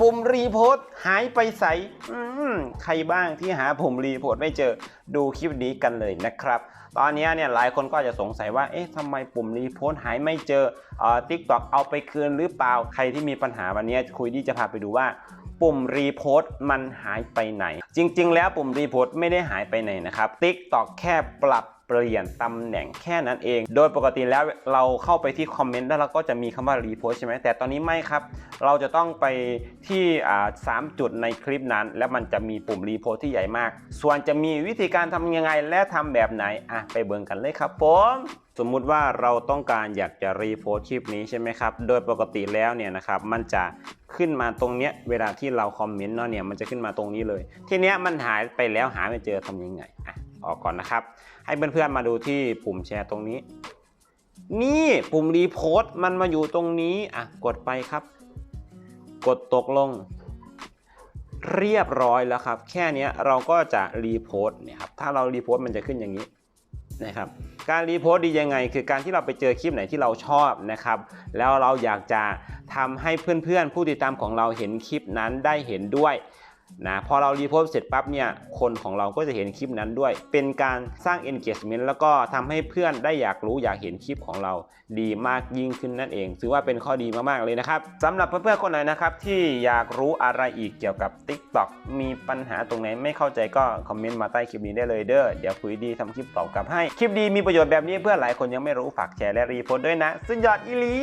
ปุ่มรีโพสต์หายไปใสใครบ้างที่หาปุ่มรีโพสต์ไม่เจอดูคลิปนี้กันเลยนะครับ ตอนนี้เนี่ยหลายคนก็จะสงสัยว่า เอ๊ะทำไมปุ่มรีโพสต์หายไม่เจอเอ่อทิกตอกเอาไปคืนหรือเปล่า ใครที่มีปัญหาวันนี้คุยดีจะพาไปดูว่าปุ่มรีโพสต์มันหายไปไหน จริง ๆ แล้วปุ่มรีโพสต์ไม่ได้หายไปไหนนะครับ TikTok แค่ปรับ เปลี่ยนตำแหน่งแค่นั้นเอง โดยปกติแล้วเราเข้าไปที่คอมเมนต์แล้วเราก็จะมีคำว่ารีโพสใช่ไหมแต่ตอนนี้ไม่ครับ เราจะต้องไปที่สามจุดในคลิปนั้น แล้วมันจะมีปุ่มรีโพสที่ใหญ่มาก ส่วนจะมีวิธีการทำยังไงและทำแบบไหนอะไปเบิ่งกันเลยครับผมสมมุติว่าเราต้องการอยากจะรีโพสคลิปนี้ใช่ไหมครับ โดยปกติแล้วเนี่ยนะครับมันจะขึ้นมาตรงเนี้ยเวลาที่เราคอมเมนต์เนาะเนี่ยมันจะขึ้นมาตรงนี้เลย ทีเนี้ยมันหายไปแล้วหาไม่เจอทำยังไงอะ ออกก่อนนะครับ ให้เพื่อนๆมาดูที่ปุ่มแชร์ตรงนี้ นี่ปุ่มรีโพสต์มันมาอยู่ตรงนี้อะกดไปครับ กดตกลง เรียบร้อยแล้วครับ แค่นี้เราก็จะรีโพสต์เนี่ยครับถ้าเรารีโพสต์มันจะขึ้นอย่างนี้นะครับการรีโพสต์ดียังไง คือการที่เราไปเจอคลิปไหนที่เราชอบนะครับแล้วเราอยากจะทำให้เพื่อนๆ ผู้ติดตามของเราเห็นคลิปนั้นได้เห็นด้วย นะพอเรารีโพสเสร็จปั๊บเนี่ยคนของเราก็จะเห็นคลิปนั้นด้วย เป็นการสร้าง engagement แล้วก็ทำให้เพื่อนได้อยากรู้อยากเห็นคลิปของเราดีมากยิ่งขึ้นนั่นเอง ถือว่าเป็นข้อดีมากๆเลยนะครับสำหรับเพื่อนๆคนไหนนะครับที่อยากรู้อะไรอีกเกี่ยวกับ TikTok มีปัญหาตรงไหนไม่เข้าใจก็คอมเมนต์มาใต้คลิปนี้ได้เลยเด้อเดี๋ยวคุยดีทำคลิปตอบกลับให้คลิปดีมีประโยชน์แบบนี้เพื่อนหลายคนยังไม่รู้ฝากแชร์และรีโพสด้วยนะสุดยอดอีลี